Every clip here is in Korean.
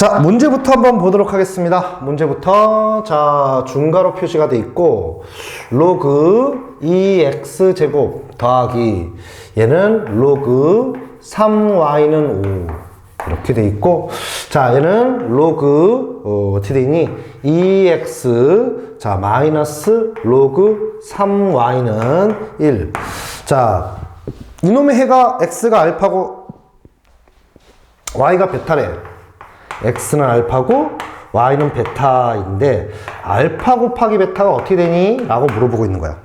자, 문제부터 한번 보도록 하겠습니다. 문제부터, 자, 중괄호 표시가 돼 있고, 로그 2x 제곱 더하기, 얘는 로그 3y는 5. 이렇게 돼 있고, 자, 얘는 로그, 어, 어떻게 돼 있니? 2x, 자, 마이너스 로그 3y는 1. 자, 이놈의 해가 x가 알파고 y가 베타래. X는 알파고 y는 베타인데 알파 곱하기 베타가 어떻게 되니? 라고 물어보고 있는 거야.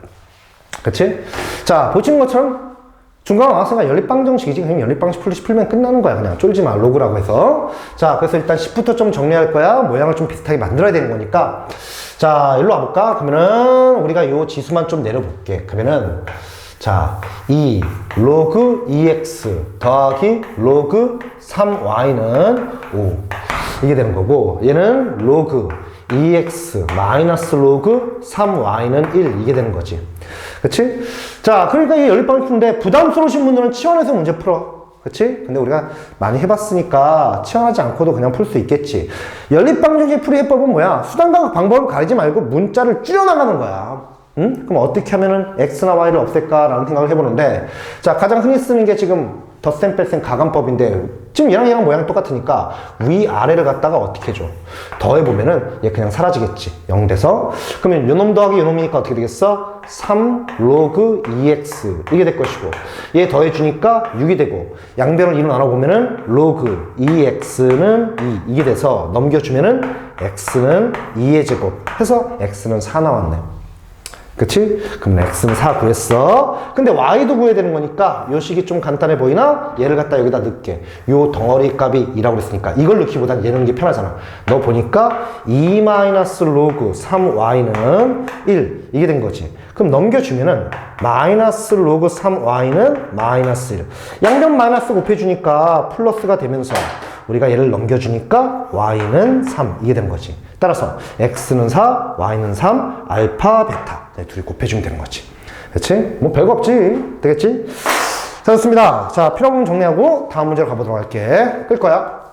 그치? 자, 보시는 것처럼 중간 나왔으니까 연립방정식이지. 그냥 연립방식 풀듯이 풀면 끝나는 거야. 그냥 쫄지 마. 로그라고 해서. 자, 그래서 일단 10부터 좀 정리할 거야. 모양을 좀 비슷하게 만들어야 되는 거니까. 자, 일로 와볼까? 그러면은 우리가 요 지수만 좀 내려볼게. 그러면은 자, 2 로그 2x 더하기 로그 3y는 5 이게 되는 거고 얘는 로그 2x 마이너스 로그 3y는 1 이게 되는 거지 그치? 자 그러니까 이 연립방식 푸는데 부담스러우신 분들은 치환해서 문제 풀어 그치? 근데 우리가 많이 해봤으니까 치환하지 않고도 그냥 풀 수 있겠지 연립방정식 풀이 해법은 뭐야? 수단과 방법을 가리지 말고 문자를 줄여나가는 거야 응? 그럼 어떻게 하면은 x나 y를 없앨까라는 생각을 해보는데 자 가장 흔히 쓰는 게 지금 덧셈 뺄셈 가감법인데 지금 얘랑 얘랑 모양이 똑같으니까 위 아래를 갖다가 어떻게 해줘? 더해보면은 얘 그냥 사라지겠지. 0 돼서. 그러면 요놈 더하기 요놈이니까 어떻게 되겠어? 3 로그 2x 이게 될 것이고 얘 더해주니까 6이 되고 양변을 2로 나눠보면은 로그 2x는 2 이게 돼서 넘겨주면은 x는 2의 제곱. 해서 x는 4 나왔네 그치? 그럼 x는 4 구했어. 근데 y도 구해야 되는 거니까 요 식이 좀 간단해 보이나? 얘를 갖다 여기다 넣게. 요 덩어리 값이 2라고 그랬으니까 이걸 넣기보단 얘는 게 편하잖아. 너 보니까 2 마이너스 로그 3y는 1 이게 된 거지. 그럼 넘겨주면은 마이너스 로그 3y는 마이너스 1. 양변 마이너스 곱해주니까 플러스가 되면서 우리가 얘를 넘겨주니까 y는 3 이게 된 거지. 따라서 x는 4, y는 3, 알파, 베타 네, 둘이 곱해주면 되는 거지. 그렇지? 뭐 별거 없지. 되겠지? 자, 좋습니다. 자, 필요 부분 정리하고 다음 문제로 가보도록 할게. 끌 거야.